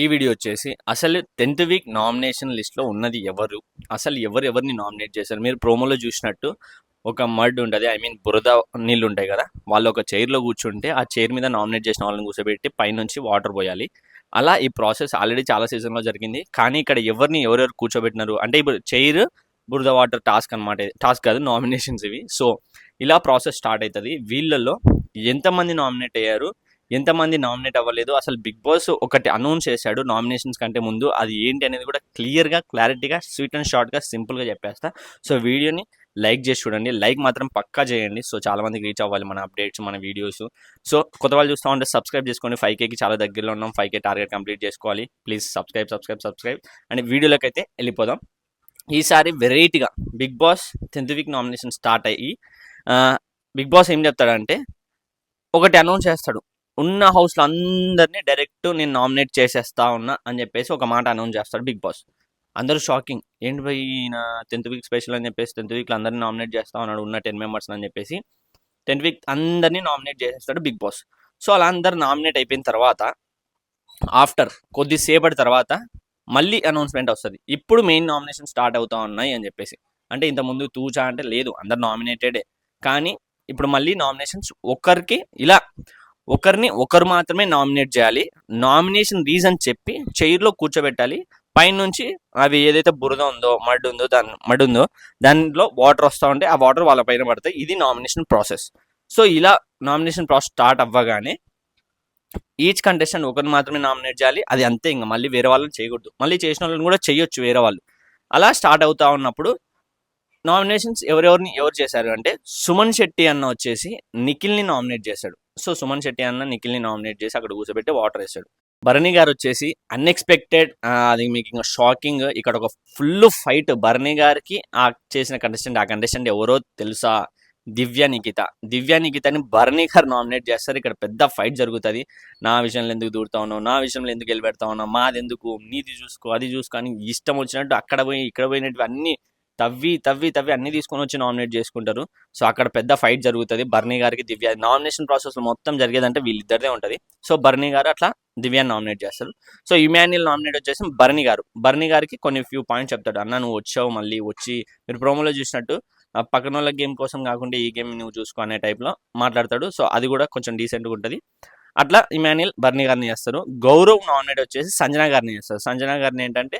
ఈ వీడియో వచ్చేసి అసలు టెన్త్ వీక్ నామినేషన్ లిస్ట్లో ఉన్నది ఎవరు? అసలు ఎవరు ఎవరిని నామినేట్ చేశారు? మీరు ప్రోమోలో చూసినట్టు ఒక మడ్ ఉంటుంది ఐ మీన్ బురద నీళ్ళు ఉంటాయి కదా? వాళ్ళు ఒక చైర్లో కూర్చుంటే ఆ చైర్ మీద నామినేట్ చేసిన వాళ్ళని కూర్చోబెట్టి పైనుంచి వాటర్ పోయాలి. అలా ఈ ప్రాసెస్ ఆల్రెడీ చాలా సీజన్లో జరిగింది. కానీ ఇక్కడ ఎవరిని ఎవరెవరు కూర్చోబెట్టినారు? అంటే ఇప్పుడు చైర్ బురద వాటర్ టాస్క్ అనమాట టాస్క్ కాదు నామినేషన్స్ ఇవి. సో ఇలా ప్రాసెస్ స్టార్ట్ అవుతుంది. వీళ్ళల్లో ఎంతమంది నామినేట్ అయ్యారు? ఎంతమంది నామినేట్ అవ్వలేదు. అసలు బిగ్ బాస్ ఒకటి అనౌన్స్ చేశాడు నామినేషన్స్ కంటే ముందు. అది ఏంటి అనేది కూడా క్లియర్గా క్లారిటీగా స్వీట్ అండ్ షార్ట్గా సింపుల్గా చెప్పేస్తా. సో వీడియోని లైక్ చేసి చూడండి. లైక్ మాత్రం పక్కా చేయండి. సో చాలా మందికి రీచ్ అవ్వాలి మన అప్డేట్స్ మన వీడియోస్. సో కొత్త వాళ్ళు చూస్తూ ఉంటే సబ్స్క్రైబ్ చేసుకోండి. ఫైవ్ కేకి చాలా దగ్గరలో ఉన్నాం. ఫైవ్ కే టార్గెట్ కంప్లీట్ చేసుకోవాలి. Please subscribe subscribe subscribe. And వీడియోలోకి అయితే వెళ్ళిపోదాం. ఈసారి వెరైటీగా Bigg Boss tenth week nomination start అయ్యి బిగ్ బాస్ ఏం చెప్తాడంటే ఒకటి అనౌన్స్ చేస్తాడు. ఉన్న హౌస్లో అందరినీ డైరెక్ట్ నేను నామినేట్ చేసేస్తా ఉన్నా అని చెప్పేసి ఒక మాట అనౌన్స్ చేస్తాడు బిగ్ బాస్. అందరూ షాకింగ్. ఏంటి పోయి ఈయన టెన్త్ వీక్ స్పెషల్ అని చెప్పేసి టెన్త్ వీక్లో అందరినీ నామినేట్ చేస్తా ఉన్నాడు ఉన్న టెన్ మెంబర్స్ అని చెప్పేసి టెన్త్ వీక్ అందరినీ నామినేట్ చేసేస్తాడు బిగ్ బాస్. సో అలా అందరు నామినేట్ అయిపోయిన తర్వాత ఆఫ్టర్ కొద్దిసేపటి తర్వాత మళ్ళీ అనౌన్స్మెంట్ వస్తుంది. ఇప్పుడు మెయిన్ నామినేషన్ స్టార్ట్ అవుతా ఉన్నాయి అని చెప్పేసి. అంటే ఇంతకుముందు తూచా అంటే లేదు అందరు నామినేటెడే. కానీ ఇప్పుడు మళ్ళీ నామినేషన్స్ ఒకరికి ఇలా ఒకరిని ఒకరు మాత్రమే నామినేట్ చేయాలి. నామినేషన్ రీజన్ చెప్పి చైర్లో కూర్చోబెట్టాలి. పైనుంచి అవి ఏదైతే బురద ఉందో మడ్ ఉందో దాని మడ్ ఉందో దానిలో వాటర్ వస్తూ ఉంటే ఆ వాటర్ వాళ్ళ పైన పడతాయి. ఇది నామినేషన్ ప్రాసెస్. సో ఇలా నామినేషన్ ప్రాసెస్ స్టార్ట్ అవ్వగానే ఈచ్ కంటెస్టెంట్ ఒకరిని మాత్రమే నామినేట్ చేయాలి. అది అంతే ఇంకా. మళ్ళీ వేరే వాళ్ళని చేయకూడదు. మళ్ళీ చేసిన వాళ్ళని కూడా చేయొచ్చు వేరే వాళ్ళు. అలా స్టార్ట్ అవుతా ఉన్నప్పుడు నామినేషన్స్ ఎవరెవరిని ఎవరు చేశారు అంటే సుమన్ శెట్టి అన్న వచ్చేసి నిఖిల్ని నామినేట్ చేశాడు. సో సుమన్ శెట్టి అన్న నిఖిల్ని నామినేట్ చేసి అక్కడ కూర్చోబెట్టి వాటర్ వేసాడు భరణి గారు వచ్చేసి అన్ఎక్స్పెక్టెడ్ అది మీకు ఇంకా షాకింగ్ ఇక్కడ ఒక ఫుల్ ఫైట్ భరణి గారికి ఆ చేసిన కంటెస్టెంట్ ఆ కంటెస్టెంట్ ఎవరో తెలుసా? దివ్య నిఖిత. దివ్య నిఖితని భరణి గారు నామినేట్ చేస్తారు. ఇక్కడ పెద్ద ఫైట్ జరుగుతుంది. నా విషయంలో ఎందుకు దూరుతా ఉన్నావు? నా విషయంలో ఎందుకు వెళ్ళిపెడతా ఉన్నావు? మాది ఎందుకు? నీది చూసుకో అది చూసుకో అని ఇష్టం వచ్చినట్టు అక్కడ పోయి ఇక్కడ పోయినట్టు అన్ని తవ్వి తవ్వి తవ్వి అన్ని తీసుకొని వచ్చి నామినేట్ చేసుకుంటారు. సో అక్కడ పెద్ద ఫైట్ జరుగుతుంది. బర్నీ గారికి దివ్య నామినేషన్ ప్రాసెస్ మొత్తం జరిగేదంటే వీళ్ళిద్దరిదే ఉంటుంది. సో బర్నీ గారు అట్లా దివ్యాన్ని నామినేట్ చేస్తారు. సో ఇమాన్యుల్ నామినేట్ వచ్చేసి బర్నీ గారు. బర్నీ గారికి కొన్ని ఫ్యూ పాయింట్స్ చెప్తాడు. అన్న నువ్వు వచ్చావు మళ్ళీ వచ్చి మీరు ప్రోమోలో చూసినట్టు పక్కన వాళ్ళ గేమ్ కోసం కాకుండా ఈ గేమ్ నువ్వు చూసుకో అనే టైప్లో మాట్లాడతాడు. సో అది కూడా కొంచెం డీసెంట్గా ఉంటుంది. అట్లా ఇమాన్యుల్ బర్నీ గారిని చేస్తారు. గౌరవ్ నామినేట్ వచ్చేసి సంజన గారిని చేస్తారు. సంజన గారిని ఏంటంటే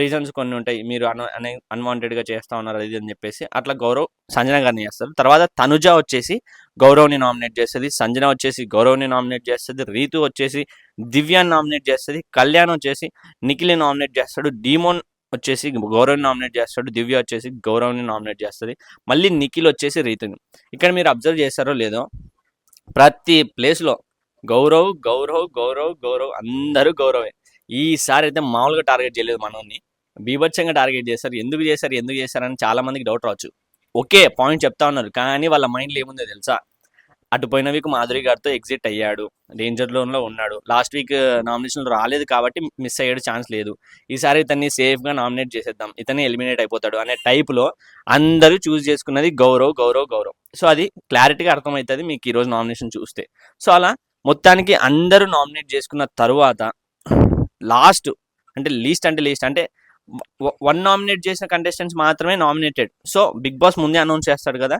రీజన్స్ కొన్ని ఉంటాయి. మీరు అన్ అన్వాంటెడ్గా చేస్తా ఉన్నారు అది ఇది అని చెప్పేసి అట్లా గౌరవ్ సంజన గారిని చేస్తారు. తర్వాత తనుజ వచ్చేసి గౌరవ్ని నామినేట్ చేస్తుంది. సంజన వచ్చేసి గౌరవ్ని నామినేట్ చేస్తుంది. రీతు వచ్చేసి దివ్యాన్ని నామినేట్ చేస్తుంది. కళ్యాణ్ వచ్చేసి నిఖిల్ని నామినేట్ చేస్తాడు. డీమోన్ వచ్చేసి గౌరవ్ని నామినేట్ చేస్తాడు. దివ్య వచ్చేసి గౌరవ్ని నామినేట్ చేస్తుంది. మళ్ళీ నిఖిల్ వచ్చేసి రీతుని. ఇక్కడ మీరు అబ్జర్వ్ చేస్తారో లేదో ప్రతి ప్లేస్లో గౌరవ్ గౌరవ్ గౌరవ్ గౌరవ్ అందరూ గౌరవే. ఈసారి అయితే మామూలుగా టార్గెట్ చేయలేదు మనల్ని బీభత్సంగా టార్గెట్ చేశారు. ఎందుకు చేశారు? ఎందుకు చేశారని చాలా మందికి డౌట్ రావచ్చు. ఓకే పాయింట్ చెప్తా ఉన్నారు. కానీ వాళ్ళ మైండ్లో ఏముందో తెలుసా? అటు పోయిన వీక్ మాధురి గారితో ఎగ్జిట్ అయ్యాడు. డేంజర్ లోన్లో ఉన్నాడు. లాస్ట్ వీక్ uh, నామినేషన్లో రాలేదు కాబట్టి మిస్ అయ్యాడు ఛాన్స్ లేదు. ఈసారి ఇతన్ని సేఫ్గా నామినేట్ చేసేద్దాం. ఇతన్ని ఎలిమినేట్ అయిపోతాడు అనే టైప్లో అందరూ చూస్ చేసుకున్నది గౌరవ్ గౌరవ్ గౌరవ్. సో అది క్లారిటీగా అర్థమవుతుంది మీకు ఈరోజు నామినేషన్ చూస్తే. సో అలా మొత్తానికి అందరూ నామినేట్ చేసుకున్న తరువాత లాస్ట్ అంటే లీస్ట్ అంటే లీస్ట్ అంటే వన్ నామినేట్ చేసిన కంటెస్టెంట్స్ మాత్రమే నామినేటెడ్. సో బిగ్ బాస్ ముందే అనౌన్స్ చేస్తాడు కదా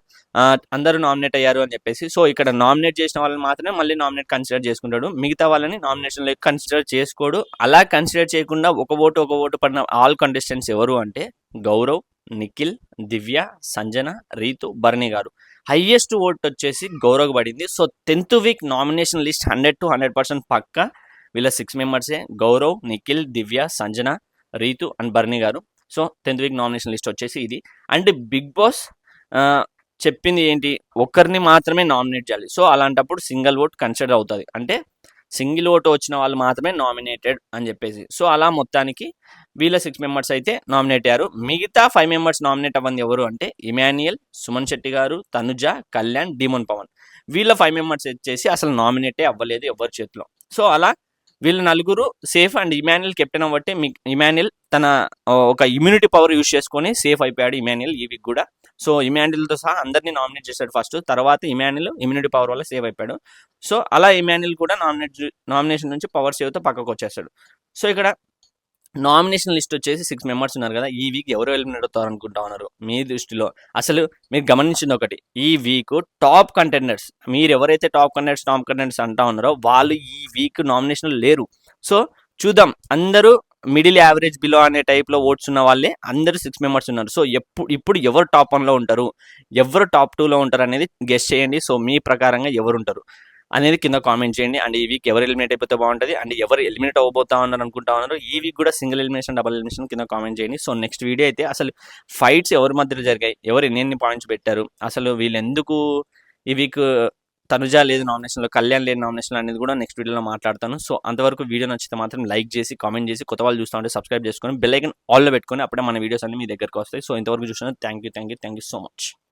అందరూ నామినేట్ అయ్యారు అని చెప్పేసి. సో ఇక్కడ నామినేట్ చేసిన వాళ్ళని మాత్రమే మళ్ళీ నామినేట్ కన్సిడర్ చేసుకుంటాడు. మిగతా వాళ్ళని నామినేషన్లో కన్సిడర్ చేసుకోడు. అలా కన్సిడర్ చేయకుండా ఒక ఓటు ఒక ఓటు పడిన ఆల్ కంటెస్టెంట్స్ ఎవరు అంటే గౌరవ్ నిఖిల్ దివ్య సంజన రీతు భరణి గారు. హయ్యెస్ట్ ఓట్ వచ్చేసి గౌరవ్ పడింది. So tenth week nomination list hundred to hundred percent పక్క. వీళ్ళ సిక్స్ మెంబర్సే గౌరవ్ నిఖిల్ దివ్య సంజన రీతు అండ్ బర్ని గారు. So tenth week nomination list వచ్చేసి ఇది. అండ్ బిగ్ బాస్ చెప్పింది ఏంటి? ఒక్కరిని మాత్రమే నామినేట్ చేయాలి. సో అలాంటప్పుడు సింగిల్ ఓట్ కన్సిడర్ అవుతుంది. అంటే సింగిల్ ఓటు వచ్చిన వాళ్ళు మాత్రమే నామినేటెడ్ అని చెప్పేసి. సో అలా మొత్తానికి వీళ్ళ సిక్స్ మెంబర్స్ అయితే నామినేట్ అయ్యారు. మిగతా ఫైవ్ మెంబర్స్ నామినేట్ అవ్వంది ఎవరు అంటే ఇమాన్యుయల్ సుమన్ శెట్టి గారు తనుజ కళ్యాణ్ డిమోన్ పవన్. వీళ్ళ ఫైవ్ మెంబర్స్ వచ్చేసి అసలు నామినేటే అవ్వలేదు ఎవరి చేతిలో. సో అలా వీళ్ళ నలుగురు సేఫ్ అండ్ ఇమాన్యుల్ కెప్టెన్ అవ్వటే మీ ఇమాన్యుల్ తన ఒక ఇమ్యూనిటీ పవర్ యూస్ చేసుకొని సేఫ్ అయిపోయాడు ఇమాన్యుల్ ఈ వీక్ కూడా. సో ఇమాన్యుల్తో సహా అందరినీ నామినేట్ చేశాడు ఫస్ట్ తర్వాత ఇమాన్యుల్ ఇమ్యూనిటీ పవర్ వల్ల సేవ్ అయిపోయాడు. సో అలా ఇమాన్యుల్ కూడా నామినేట్ నామినేషన్ నుంచి పవర్ సేవ్తో పక్కకు వచ్చేస్తాడు సో ఇక్కడ నామినేషన్ లిస్ట్ వచ్చేసి సిక్స్ మెంబర్స్ ఉన్నారు కదా ఈ వీక్ ఎవరు ఎలిమినేట్ అవుతారు అనుకుంటా ఉన్నారు మీ దృష్టిలో. అసలు మీరు గమనించింది ఒకటి ఈ వీక్ టాప్ కంటెండర్స్ మీరు ఎవరైతే టాప్ కంటెండర్స్ టాప్ కంటెండర్స్ అంటా ఉన్నారో వాళ్ళు ఈ వీక్ నామినేషన్ లేరు. సో చూద్దాం. అందరూ మిడిల్ యావరేజ్ బిలో అనే టైప్లో ఓట్స్ ఉన్న వాళ్ళే అందరూ సిక్స్ మెంబర్స్ ఉన్నారు. సో ఎప్పుడు ఇప్పుడు ఎవరు టాప్ వన్లో ఉంటారు? ఎవరు టాప్ టూలో ఉంటారు అనేది గెస్ట్ చేయండి. సో మీ ప్రకారంగా ఎవరు ఉంటారు? అనేది కింద కామెంట్ చేయండి. అండ్ ఈ వీక్ ఎవరు ఎలిమినేట్ అయిపోతే బాగుంటుంది. అండ్ ఎవరు ఎలిమినేట్ అవ్వబోతా ఉన్నారు అనుకుంటా ఉన్నారు ఈ వీక్ కూడా సింగిల్ ఎలిమినేషన్ డబల్ ఎలిమినేషన్ కింద కామెంట్ చేయండి. సో నెక్స్ట్ వీడియో అయితే అసలు ఫైట్స్ ఎవరి మధ్యలో జరిగాయి? ఎవరు ఎన్ని పాయింట్స్ పెట్టారు? అసలు వీళ్ళు ఎందుకు ఈ వీక్ తనుజ లేదు నామినేషన్లో కళ్యాణ్ లేదు నామినేషన్ అనేది కూడా నెక్స్ట్ వీడియోలో మాట్లాడతాను. సో అంతవరకు వీడియో నచ్చితే మాత్రం లైక్ చేసి కామెంట్ చేసి కొత్త వాళ్ళు చూస్తూ ఉంటే సబ్స్క్రైబ్ చేసుకొని బెల్ ఐకన్ ఆల్లో పెట్టుకొని అప్పుడే మన వీడియోస్ అన్ని మీ దగ్గరకు వస్తాయి. సో ఇంతవరకు చూసినా thank you thank you thank you so much